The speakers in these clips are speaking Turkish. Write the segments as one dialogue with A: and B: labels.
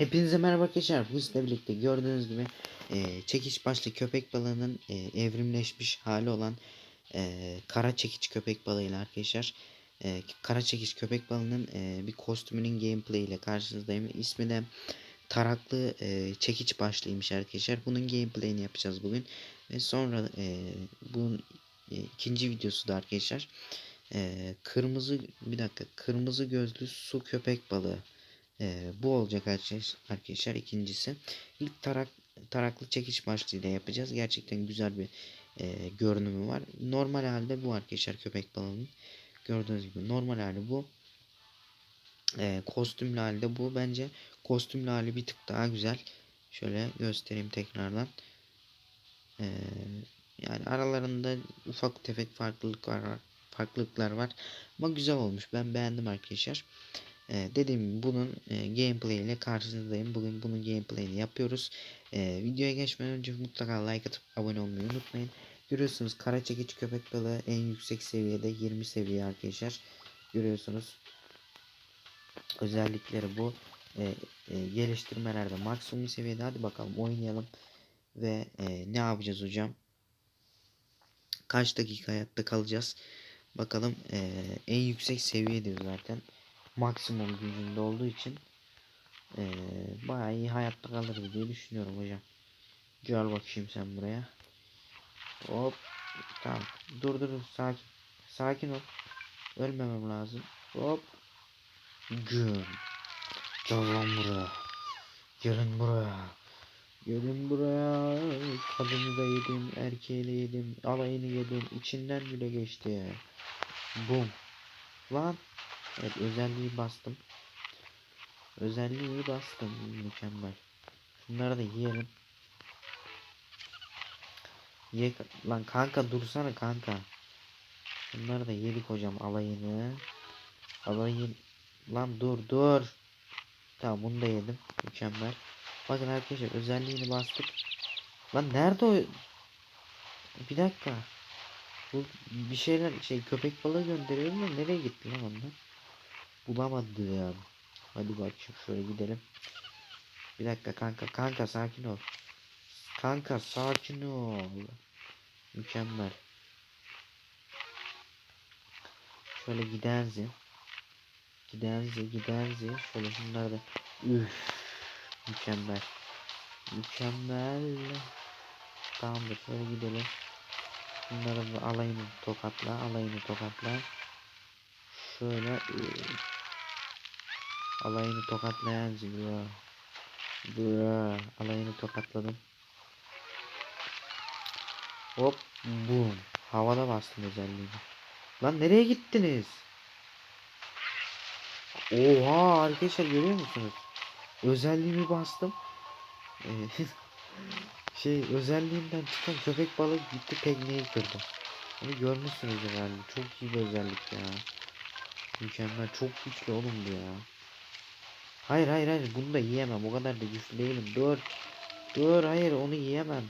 A: Hepinize merhaba arkadaşlar. Bu sizle birlikte gördüğünüz gibi e, çekiç başlı köpek balığının e, evrimleşmiş hali olan e, kara çekiç köpek balığıyla arkadaşlar. E, kara çekiç köpek balığının e, bir kostümünün gameplay ile karşınızdayım. İsmi de taraklı e, çekiç başlıymış arkadaşlar. Bunun gameplay'ini yapacağız bugün. Ve sonra e, bunun e, ikinci videosu da arkadaşlar. E, kırmızı bir dakika kırmızı gözlü su köpek balığı. Ee, bu olacak arkadaşlar, arkadaşlar ikincisi. İlk tarak taraklı çekiş başlığıyla yapacağız. Gerçekten güzel bir e, görünümü var. Normal halde bu arkadaşlar köpek balığının. Gördüğünüz gibi normal hali bu. E, kostümlü halde bu. Bence kostümlü hali bir tık daha güzel. Şöyle göstereyim tekrardan. E, yani aralarında ufak tefek farklılıklar var. Farklılıklar var. Ama güzel olmuş. Ben beğendim arkadaşlar. Ee, dediğim gibi bunun e, gameplay ile karşınızdayım. Bugün bunun gameplay'ini yapıyoruz. Ee, videoya geçmeden önce mutlaka like atıp abone olmayı unutmayın. Görüyorsunuz kara çekiç köpek balığı en yüksek seviyede 20 seviye arkadaşlar. Görüyorsunuz. Özellikleri bu. Ee, e, geliştirmelerde maksimum seviyede. Hadi bakalım oynayalım. Ve e, ne yapacağız hocam? Kaç dakika hayatta kalacağız? Bakalım e, en yüksek seviye diyor zaten maksimum gücünde olduğu için ee, bayağı iyi hayatta kalır diye düşünüyorum hocam. Gel bakayım sen buraya. Hop. Tamam. Dur dur. Sakin. Sakin ol. Ölmemem lazım. Hop. Gün. Gel lan buraya. Gelin buraya. Gelin buraya. Kadını da yedim. Erkeği de yedim. Alayını yedim. içinden bile geçti. Bum. Lan. Evet özelliği bastım. Özelliği bastım. Mükemmel. Şunları da yiyelim. Ye lan kanka dursana kanka. Şunları da yedik hocam alayını. Alayın lan dur dur. Tamam bunu da yedim. Mükemmel. Bakın arkadaşlar özelliğini bastık. Lan nerede o? Bir dakika. Bu bir şeyler şey köpek balığı gönderiyorum da nereye gitti lan onlar? Bulamadım. Hadi bakayım şöyle gidelim. Bir dakika kanka kanka sakin ol. Kanka sakin ol. Mükemmel. Şöyle gidenzi. Gidenzi gidenzi. Şöyle şunları da. Üf. Mükemmel. Mükemmel. Tamamdır şöyle gidelim. Bunları alayını tokatla. Alayını tokatla. Şöyle. Alayını tokatlayan bro. Bro. Alayını tokatladım. Hop. Boom. Havada bastım özelliğini. Lan nereye gittiniz? Oha arkadaşlar görüyor musunuz? Özelliğimi bastım. Şey özelliğimden çıkan köpek balığı gitti tekneyi kırdı. Onu görmüşsünüz herhalde. Çok iyi bir özellik ya. Mükemmel. Çok güçlü oğlum bu ya. Hayır hayır hayır bunu da yiyemem. O kadar da güçlü değilim. Dur. Dur hayır onu yiyemem.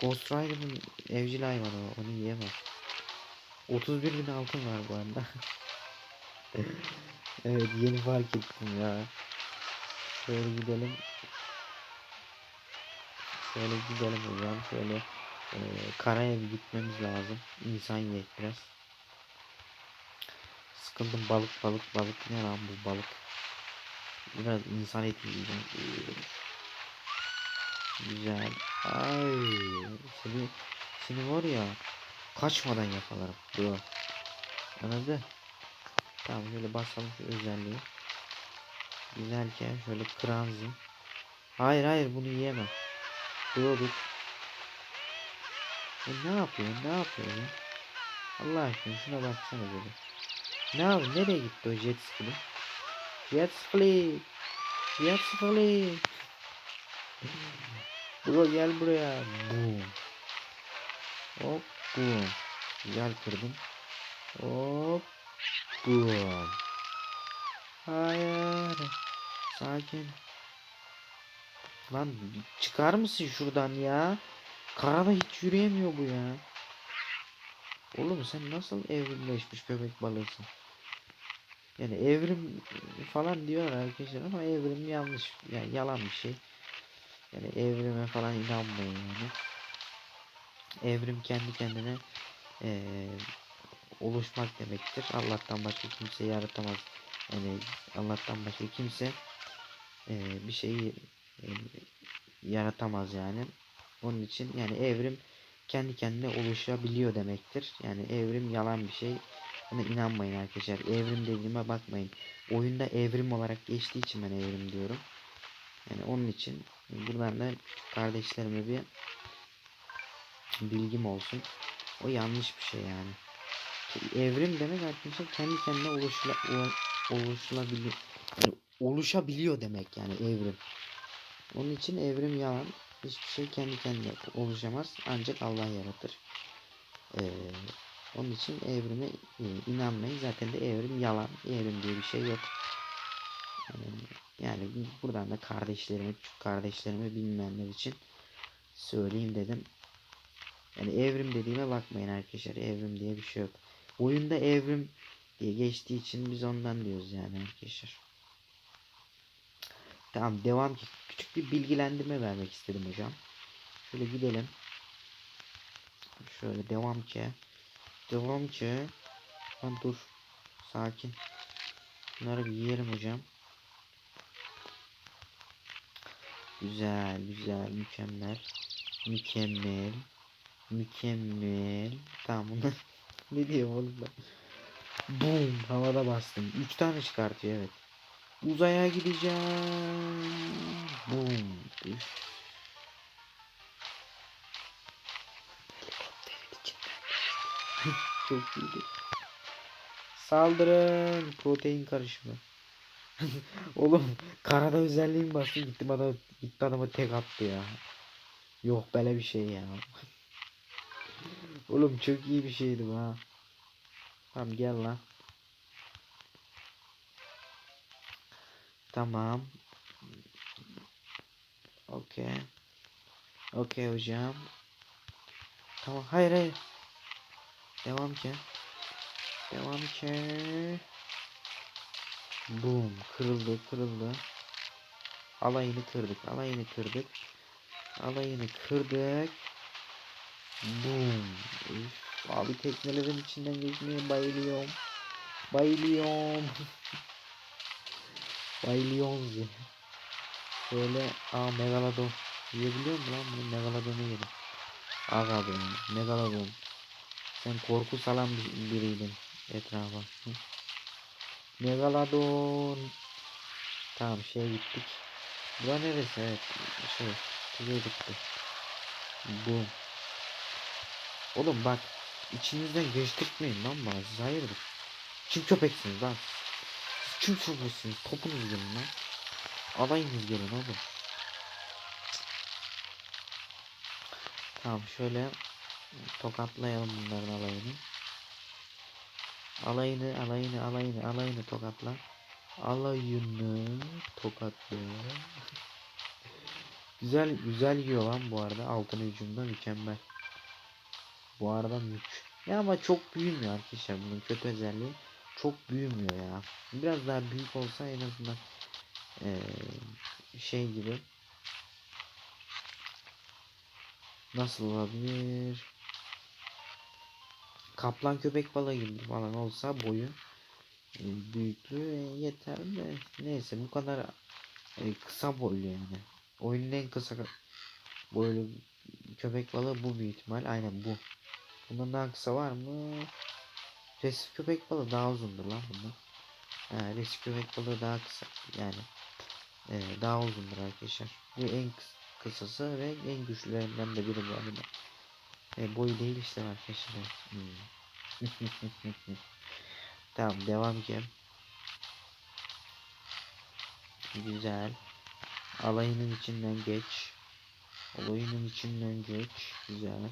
A: Ghost Rider'ın evcil hayvanı o. Onu yiyemem. 31 bin altın var bu arada. evet yeni fark ettim ya. Şöyle gidelim. Şöyle gidelim hocam. Şöyle e, karaya gitmemiz lazım. İnsan yiyek biraz. Sıkıldım balık balık balık. Ne lan bu balık? Biraz insan eti yiyeceğim. Güzel. Ay. Seni, seni var ya. Kaçmadan yakalarım. Dur. Anladı? Tamam şöyle basalım şu özelliği. Güzelken şöyle kranzim. Hayır hayır bunu yiyemem. Dur. E ne yapıyor? Ne yapıyor ya? Allah aşkına şuna baksana böyle. Ne yapıyor? Nereye gitti o jet ski'li? Jet split. Jet split. Bro gel buraya. Boom. Hop boom. Güzel kırdım. Hop boom. Hayır. Sakin. Lan çıkar mısın şuradan ya? Karada hiç yürüyemiyor bu ya. Oğlum sen nasıl evrimleşmiş köpek balığısın? Yani evrim falan diyor arkadaşlar ama evrim yanlış. Yani yalan bir şey. Yani evrime falan inanmayın yani. Evrim kendi kendine eee, oluşmak demektir. Allah'tan başka kimse yaratamaz. Yani Allah'tan başka kimse eee, bir şeyi eee, yaratamaz yani. Onun için yani evrim kendi kendine oluşabiliyor demektir. Yani evrim yalan bir şey. Buna inanmayın arkadaşlar. Evrim dediğime bakmayın. Oyunda evrim olarak geçtiği için ben evrim diyorum. Yani onun için buradan da kardeşlerime bir bilgim olsun. O yanlış bir şey yani. Evrim demek arkadaşlar kendi kendine oluşula, oluşulabiliyor. Yani oluşabiliyor demek yani evrim. Onun için evrim yalan. Hiçbir şey kendi kendine oluşamaz. Ancak Allah yaratır. Ee, onun için evrime e, inanmayın. Zaten de evrim yalan. Evrim diye bir şey yok. Yani buradan da kardeşlerime, kardeşlerime bilmeyenler için söyleyeyim dedim. Yani evrim dediğime bakmayın arkadaşlar. Evrim diye bir şey yok. Oyunda evrim diye geçtiği için biz ondan diyoruz yani arkadaşlar. Tamam devam ki küçük bir bilgilendirme vermek istedim hocam. Şöyle gidelim. Şöyle devam ki. Devam ki. Lan dur. Sakin. Bunları bir yiyelim hocam. Güzel, güzel, mükemmel. Mükemmel. Mükemmel. Tamam bunu ne diyeyim oğlum ben. Boom havada bastım. 3 tane çıkartıyor evet. Uzaya gideceğim. Boom. Üf. Çok iyiydi. Saldırın. Protein karışımı. Oğlum karada özelliğim bastı gittim adam gitti adama tek attı ya. Yok böyle bir şey ya. Oğlum çok iyi bir şeydi bu ha. Tamam gel lan. Tamam. Okey. Okey hocam. Tamam hayır hayır. Devam ki. Devam ki. Boom. Kırıldı kırıldı. Alayını kırdık. Alayını kırdık. Alayını kırdık. Boom. Üf, abi teknelerin içinden geçmeye bayılıyorum. Bayılıyorum. bayılıyorum ya. Şöyle aa megalodon. Yiyebiliyor musun lan bunu megalodonu yedim. Aga be megalodon. Sen korku salan bir, biriydin etrafa. Hı? Megalodon. Tamam şeye gittik. Bura neresi? Evet. Şey. Kuzey gitti. Bu. Oğlum bak. içinizden geçtirtmeyin lan bana. Siz hayırdır? Kim köpeksiniz lan? Siz kim köpeksiniz? Topunuz gelin lan. Alayınız gelin oğlum. Tamam şöyle tokatlayalım bunların alayını. Alayını, alayını, alayını, alayını tokatla. Alayını tokatla. güzel, güzel yiyor lan bu arada. Altın hücumda mükemmel. Bu arada mük. Ya ama çok büyümüyor arkadaşlar bunun kötü özelliği. Çok büyümüyor ya. Biraz daha büyük olsa en azından ee, şey gibi. Nasıl olabilir? Kaplan köpek balığı gibi falan olsa boyu büyüklüğü yeter de neyse bu kadar e, kısa boylu yani. Oyunun en kısa boylu köpek balığı bu büyük ihtimal. Aynen bu. Bundan daha kısa var mı? Resif köpek balığı daha uzundur lan bundan. Ha, resif köpek balığı daha kısa. Yani e, daha uzundur arkadaşlar. Bu en kıs kısası ve en güçlülerinden de biri bu arada. E, boyu değil işte arkadaşlar. Hmm. tamam devam ki. Güzel. Alayının içinden geç. Alayının içinden geç. Güzel.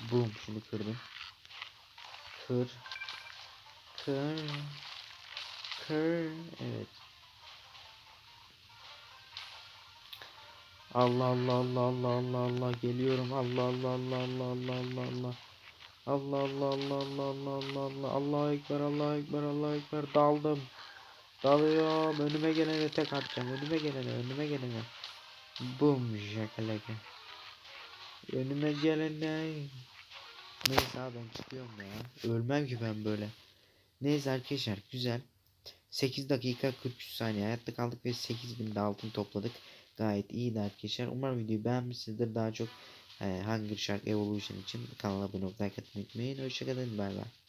A: Boom şunu kırdım. Kır. Kır. Kır. Evet. Allah Allah Allah Allah Allah Allah geliyorum Allah Allah Allah Allah Allah Allah Allah Allah Allah Allah Allah Allah Allah Allah Allahu Ekber Allahu Ekber Allahu Ekber daldım. Dalıyorum önüme gelene tek atacağım önüme gelene önüme gelene. Bum şakalaka. Önüme gelene. Neyse abi ben çıkıyorum ya. Ölmem ki ben böyle. Neyse arkadaşlar güzel. 8 dakika 43 saniye hayatta kaldık ve 8000 de altın topladık. Gayet iyiydi arkadaşlar. Umarım videoyu beğenmişsinizdir. Daha çok e, Hunger Shark Evolution için kanala abone olup like atmayı unutmayın. Hoşçakalın. Bay bay.